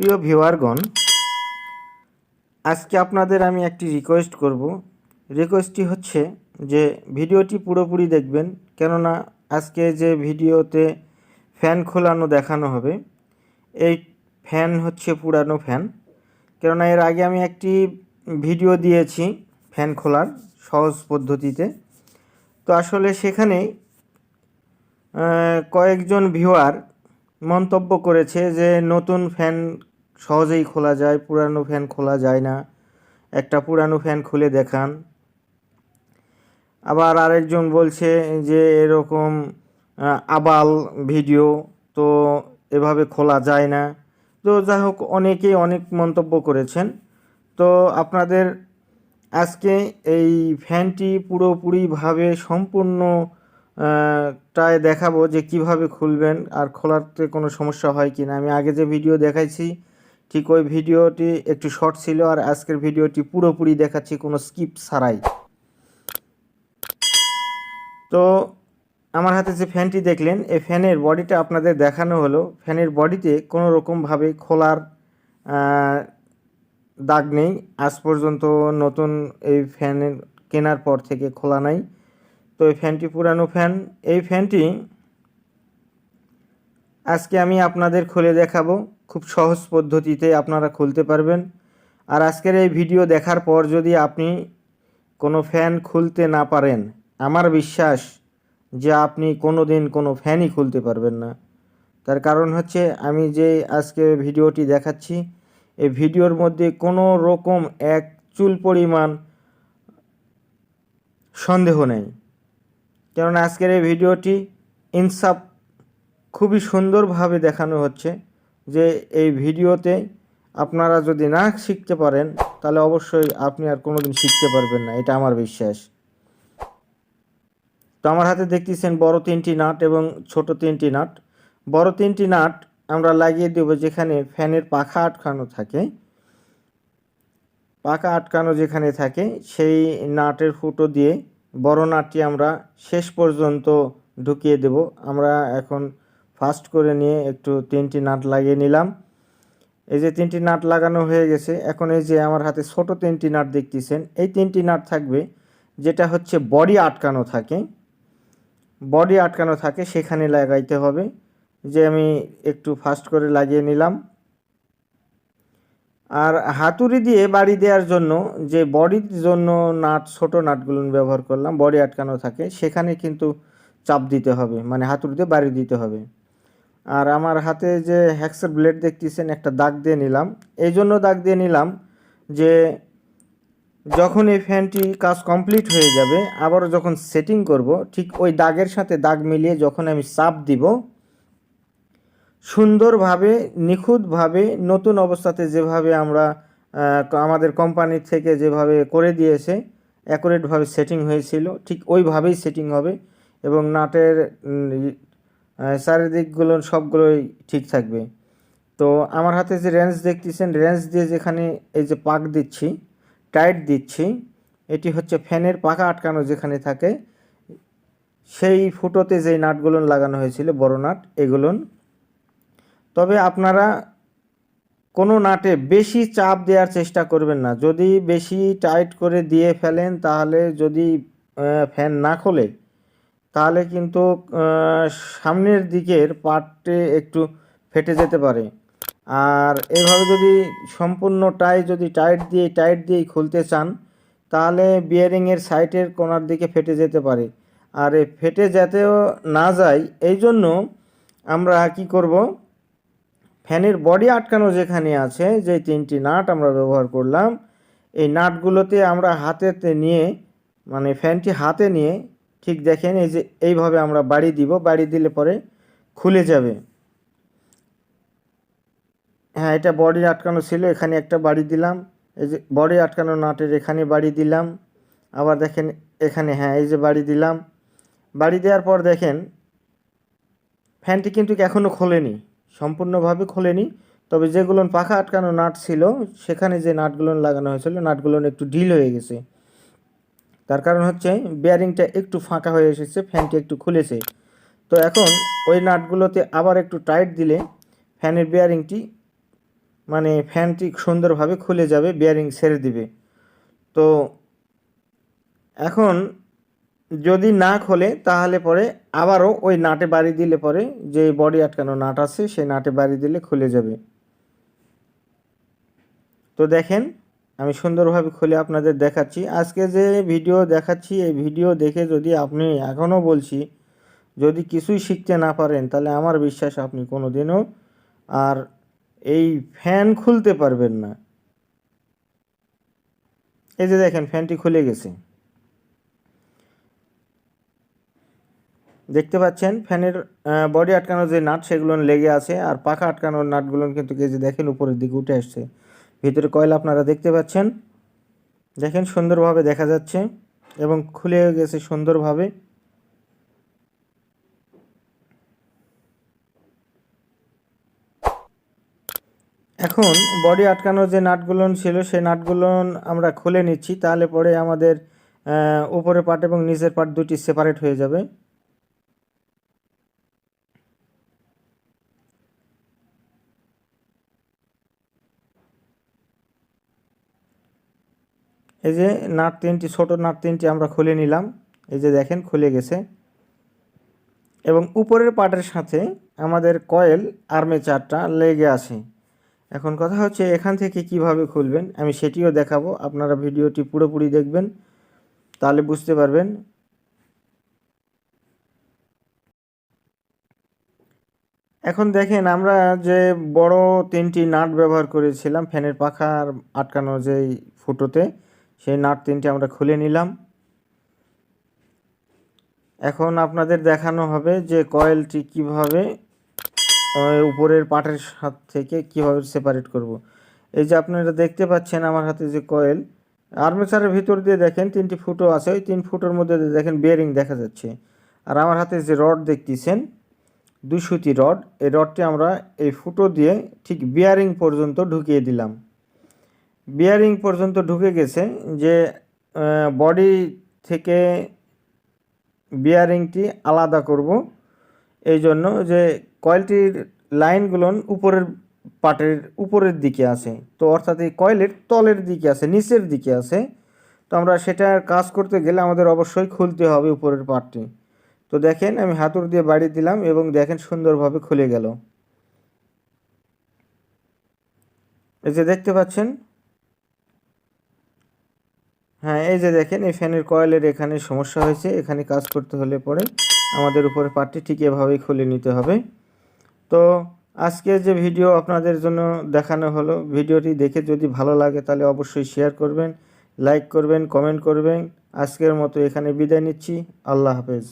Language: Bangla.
প্রিয় ভিউয়ারগণ, আজকে আপনাদের আমি একটি রিকোয়েস্ট করব। রিকোয়েস্টটি হচ্ছে যে ভিডিওটি পুরোপুরি দেখবেন, কেননা আজকে যে ভিডিওতে ফ্যান খোলানো দেখানো হবে, এই ফ্যান হচ্ছে পুরানো ফ্যান কেননা এর আগে আমি একটি ভিডিও দিয়েছি ফ্যান খোলার সহজ পদ্ধতিতে। তো আসলে সেখানে কয়েকজন ভিউয়ার মন্তব্য করেছে যে নতুন ফ্যান সহজেই খোলা যায়, পুরানো ফ্যান খোলা যায় না। একটা পুরানো ফ্যান খুলে দেখান। আবার আরেকজন বলছে যে, এরকম আবাল ভিডিও তো এভাবে খোলা যায় না। তো যাই হোক, অনেকেই অনেক মন্তব্য করেছেন। তো আপনাদের আজকে এই ফ্যানটি পুরোপুরিভাবে সম্পূর্ণ টায় দেখাবো যে কীভাবে খুলবেন আর খোলাতে কোনো সমস্যা হয় কি না আমি আগে যে ভিডিও দেখাইছি ঠিক ওই ভিডিওটি একটু শর্ট ছিল আর আজকের ভিডিওটি পুরোপুরি দেখাচ্ছি, কোনো স্কিপ ছাড়াই। তো আমার হাতে যে ফ্যানটি দেখলেন, এই ফ্যানের বডিটা আপনাদের দেখানো হলো। ফ্যানের বডিতে কোনো রকমভাবে খোলার দাগ নেই। আজ পর্যন্ত নতুন এই ফ্যানের কেনার পর থেকে খোলা নাই। তো এই ফ্যানটি পুরানো ফ্যান এই ফ্যানটি আজকে আমি আপনাদের খুলে দেখাবো। খুব সহজ পদ্ধতিতে আপনারা খুলতে পারবেন। আর আজকের এই ভিডিও দেখার পর যদি আপনি কোনো ফ্যান খুলতে না পারেন, আমার বিশ্বাস যে আপনি কোনো দিন কোনো ফ্যানই খুলতে পারবেন না। তার কারণ হচ্ছে, আমি যে আজকে ভিডিওটি দেখাচ্ছি, এই ভিডিওর মধ্যে কোনো রকম এক চুল পরিমাণ সন্দেহ নেই। কেননা আজকের এই ভিডিওটি ইনসাফ খুবই সুন্দরভাবে দেখানো হচ্ছে। যে এই ভিডিওতে আপনারা যদি না শিখতে পারেন, তাহলে অবশ্যই আপনি আর কোনোদিন শিখতে পারবেন না। এটা আমার বিশ্বাস। তো আমার হাতে দেখতেছেন বড় তিনটি নাট এবং ছোট তিনটি নাট। বড় তিনটি নাট আমরা লাগিয়ে দেব যেখানে ফ্যানের পাখা আটকানো থাকে। পাখা আটকানো যেখানে থাকে, সেই নাটের ফুটো দিয়ে বড় নাটটি আমরা শেষ পর্যন্ত ঢুকিয়ে দেব। আমরা এখন ফাস্ট করে নিয়ে একটু তিনটি নাট লাগিয়ে নিলাম। এই যে তিনটি নাট লাগানো হয়ে গেছে, এখন এই যে আমার হাতে ছোট তিনটি নাট দেখতেছেন, এই তিনটি নাট থাকবে যেটা হচ্ছে বডি আটকানো থাকে। বডি আটকানো থাকে, সেখানে লাগাইতে হবে। যে আমি একটু ফাস্ট করে লাগিয়ে নিলাম। আর হাতুড়ি দিয়ে বাড়ি দেওয়ার জন্য যে বডির জন্য নাট, ছোট নাটগুলো ব্যবহার করলাম, বডি আটকানো থাকে, সেখানে কিন্তু চাপ দিতে হবে মানে হাতুড়ি দিয়ে বাড়ি দিতে হবে। আর আমার হাতে যে হ্যাক্সের ব্লেড দেখতেছেন, একটা দাগ দিয়ে নিলাম। এই জন্য দাগ দিয়ে নিলাম যে যখন এই ফ্যানটি কাজ কমপ্লিট হয়ে যাবে, আবারও যখন সেটিং করব, ঠিক ওই দাগের সাথে দাগ মিলিয়ে যখন আমি চাপ দিব, সুন্দরভাবে, নিখুঁতভাবে, নতুন অবস্থাতে যেভাবে আমরা আমাদের কোম্পানি থেকে যেভাবে করে দিয়েছে অ্যাকুরেটভাবে সেটিং হয়েছিল, ঠিক ওইভাবেই সেটিং হবে এবং নাটের চারিদিকগুলো সবগুলোই ঠিক থাকবে। তো আমার হাতে যে রেঞ্জ দেখতেছেন, রেঞ্জ দিয়ে যেখানে এই যে পাক দিচ্ছি, টাইট দিচ্ছি, এটি হচ্ছে ফ্যানের পাখা আটকানো যেখানে থাকে, সেই ফুটোতে যেই নাটগুলো লাগানো হয়েছিল, বড় নাট এগুলোন তবে আপনারা কোনো নাটে বেশি চাপ দেওয়ার চেষ্টা করবেন না। যদি বেশি টাইট করে দিয়ে ফেলেন, তাহলে যদি ফ্যান না খোলে তাহলে কিন্তু সামনের দিকের পার্টে একটু ফেটে যেতে পারে। আর এভাবে যদি সম্পূর্ণ টাই, যদি টাইট দিয়ে টাইট দিয়ে খুলতে চান, তাহলে বিয়ারিংয়ের সাইটের কোনার দিকে ফেটে যেতে পারে। আর ফেটে যাতেও না যায়, এই জন্য আমরা কি করব? ফ্যানের বডি আটকানো যেখানে আছে, যে তিনটি নাট আমরা ব্যবহার করলাম, এই নাটগুলোতে আমরা হাতেতে নিয়ে মানে ফ্যানটি হাতে নিয়ে ঠিক দেখেন, এই যে এইভাবে আমরা বাড়ি দিব, বাড়ি দিলে পরে খুলে যাবে। হ্যাঁ এটা বডি আটকানো ছিল, এখানে একটা বাড়ি দিলাম। এই যে বডি আটকানো নাটের এখানে বাড়ি দিলাম। আবার দেখেন, এখানে হ্যাঁ এই যে বাড়ি দিলাম। বাড়ি দেওয়ার পর দেখেন, ফ্যানটি কিন্তু এখনও খোলেনি, সম্পূর্ণভাবে খোলেনি। তবে যেগুলো পাখা আটকানো নাট ছিল, সেখানে যে নাটগুলো লাগানো হয়েছিল, নাটগুলো একটু ঢিল হয়ে গেছে। তার কারণ হচ্ছে বেয়ারিংটা একটু ফাঁকা হয়ে এসেছে ফ্যানটি একটু খুলেছে। তো এখন ওই নাটগুলোতে আবার একটু টাইট দিলে ফ্যানের বেয়ারিংটি মানে ফ্যানটি সুন্দরভাবে খুলে যাবে বিয়ারিং ছেড়ে দিবে। তো এখন যদি না খোলে তাহলে পরে আবারও ওই নাটে বাড়ি দিলে পরে যে বডি আটকানো নাট আছে, সেই নাটে বাড়ি দিলে খুলে যাবে। তো দেখেন আমি সুন্দরভাবে খুলে আপনাদের দেখাচ্ছি। আজকে যে ভিডিও দেখাচ্ছি, এই ভিডিও দেখে যদি আপনি এখনও বলছি, যদি কিছুই শিখতে না পারেন, তাহলে আমার বিশ্বাস আপনি কোনো দিনও আর এই ফ্যান খুলতে পারবেন না। এই যে দেখেন, ফ্যানটি খুলে গেছে। দেখতে পাচ্ছেন, ফ্যানের বডি আটকানোর যে নাট, সেগুলো লেগে আছে, আর পাখা আটকানোর নাটগুলো কিন্তু এই যে দেখেন, উপরের দিকে উঠে আসছে। ভিতরে কয়লা আপনারা দেখতে পাচ্ছেন? দেখেন, সুন্দরভাবে দেখা যাচ্ছে এবং খুলে গেছে সুন্দরভাবে। এখন বডি আটকানোর যে নাটগুলো ছিল, সেই নাটগুলো আমরা খুলে নিচ্ছি, তাহলে পরে আমাদের উপরের পার্ট এবং নিচের পার্ট দুটি সেপারেট হয়ে যাবে। এই যে নাট তিনটি, ছোট নাট তিনটি আমরা খুলে নিলাম। এই যে দেখেন, খুলে গেছে। এবং উপরের পার্টের সাথে আমাদের কয়েল আর্মেচারটা লেগে আছে। এখন কথা হচ্ছে এখান থেকে কীভাবে খুলবেন, আমি সেটিও দেখাবো। আপনারা ভিডিওটি পুরোপুরি দেখবেন, তাহলে বুঝতে পারবেন। এখন দেখেন, আমরা যে বড় তিনটি নাট ব্যবহার করেছিলাম, ফ্যানের পাখার আটকানো যেই ফুটোতে সেই নাট তিনটি আমরা খুলে নিলাম। এখন আপনাদের দেখানো হবে যে কয়েলটি কীভাবে উপরের পাটের হাত থেকে কীভাবে সেপারেট করব। এই যে আপনারা দেখতে পাচ্ছেন আমার হাতে যে কয়েল, আর্মেচারের ভিতর দিয়ে দেখেন তিনটি ফুটো আছে, ওই তিন ফুটোর মধ্যে দেখেন বিয়ারিং দেখা যাচ্ছে। আর আমার হাতে যে রড দেখতেছেন দুশোটি রড এই রডটি আমরা এই ফুটো দিয়ে ঠিক বিয়ারিং পর্যন্ত ঢুকিয়ে দিলাম। বিয়ারিং পর্যন্ত ঢুকে গেছে যে বডি থেকে বিয়ারিংটি আলাদা করব। এই জন্য যে কয়েলটির লাইনগুলো উপরের পাটের উপরের দিকে আছে। তো অর্থাৎ এই কয়েলের তলের দিকে আছে, নিচের দিকে আছে। তো আমরা সেটার কাজ করতে গেলে আমাদের অবশ্যই খুলতে হবে উপরের পাটটি। তো দেখেন, আমি হাতুর দিয়ে বাড়ি দিলাম এবং দেখেন সুন্দরভাবে খুলে গেল। এই যে দেখতে পাচ্ছেন হ্যাঁ এই যে দেখেন, এই ফ্যানের কয়েলের এখানে সমস্যা হয়েছে। এখানে কাজ করতে হলে পরে আমাদের উপরে পার্টটি ঠিক এভাবেই খুলে নিতে হবে। তো আজকে যে ভিডিও আপনাদের জন্য দেখানো হলো, ভিডিওটি দেখে যদি ভালো লাগে তাহলে অবশ্যই শেয়ার করবেন লাইক করবেন কমেন্ট করবেন। আজকের মতো এখানে বিদায় নিচ্ছি। আল্লাহ হাফেজ।